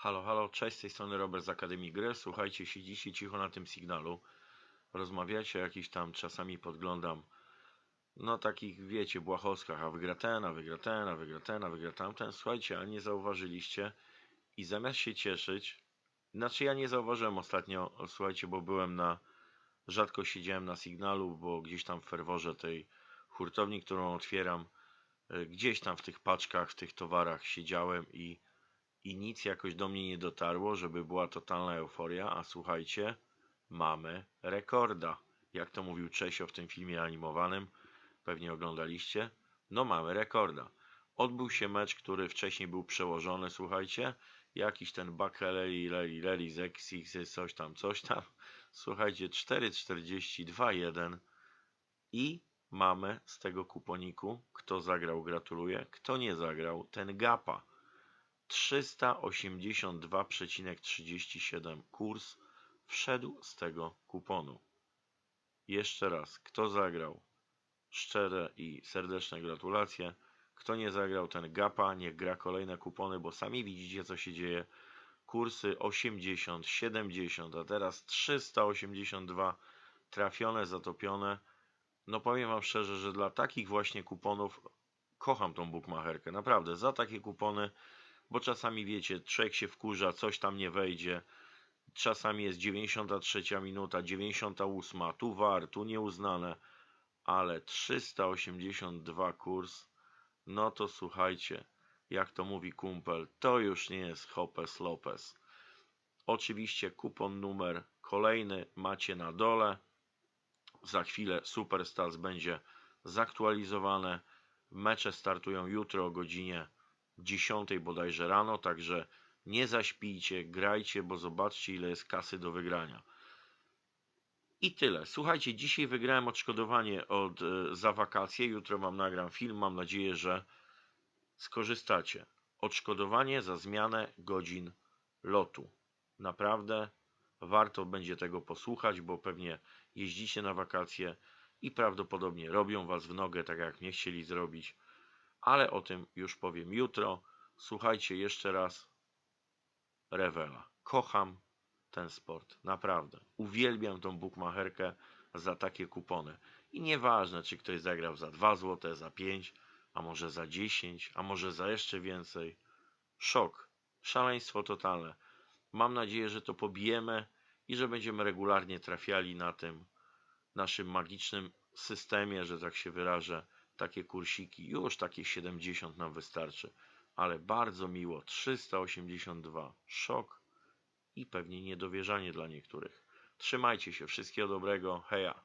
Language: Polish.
Halo, halo, cześć, z tej strony Robert z Akademii Gry. Słuchajcie, siedzicie cicho na tym sygnalu, rozmawiacie jakiś tam, czasami podglądam, no takich, wiecie, błahostkach, a wygra ten, a wygra ten, a wygra ten, a wygra tamten. Słuchajcie, ale nie zauważyliście i zamiast się cieszyć, znaczy ja nie zauważyłem ostatnio, słuchajcie, bo byłem na, rzadko siedziałem na sygnalu, bo gdzieś tam w ferworze tej hurtowni, którą otwieram, y, gdzieś tam w tych paczkach, w tych towarach siedziałem i i nic jakoś do mnie nie dotarło, żeby była totalna euforia, a słuchajcie, mamy rekorda. Jak to mówił Czesio w tym filmie animowanym, pewnie oglądaliście. No mamy rekorda. Odbył się mecz, który wcześniej był przełożony, słuchajcie, jakiś ten Bakeleli, Leli, Leli, Zexixy, coś tam, coś tam. Słuchajcie, 4,42,1 i mamy z tego kuponiku, kto zagrał, gratuluję, kto nie zagrał, ten gapa. 382,37 kurs wszedł z tego kuponu. Jeszcze raz, kto zagrał? Szczere i serdeczne gratulacje. Kto nie zagrał, ten gapa, niech gra kolejne kupony, bo sami widzicie, co się dzieje. Kursy 80, 70, a teraz 382 trafione, zatopione. No powiem Wam szczerze, że dla takich właśnie kuponów kocham tą bukmacherkę. Naprawdę, za takie kupony bo czasami wiecie, trzech się wkurza, coś tam nie wejdzie. Czasami jest 93 minuta, 98, tu war, tu nieuznane, ale 382 kurs, no to słuchajcie, jak to mówi kumpel, to już nie jest Hopes Lopez. Oczywiście kupon numer kolejny macie na dole. Za chwilę Superstars będzie zaktualizowane. Mecze startują jutro o godzinie 10 bodajże rano, także nie zaśpijcie, grajcie, bo zobaczcie ile jest kasy do wygrania. I tyle. Słuchajcie, dzisiaj wygrałem odszkodowanie od, e, za wakacje. Jutro wam nagram film. Mam nadzieję, że skorzystacie. Odszkodowanie za zmianę godzin lotu. Naprawdę warto będzie tego posłuchać, bo pewnie jeździcie na wakacje i prawdopodobnie robią was w nogę, tak jak nie chcieli zrobić ale o tym już powiem jutro. Słuchajcie jeszcze raz rewela. Kocham ten sport, naprawdę. Uwielbiam tą bukmacherkę za takie kupony. I nieważne, czy ktoś zagrał za 2 zł, za 5, a może za 10, a może za jeszcze więcej. Szok, szaleństwo totalne. Mam nadzieję, że to pobijemy i że będziemy regularnie trafiali na tym naszym magicznym systemie, że tak się wyrażę, takie kursiki, już takie 70 nam wystarczy, ale bardzo miło, 382, szok i pewnie niedowierzanie dla niektórych. Trzymajcie się, wszystkiego dobrego, heja!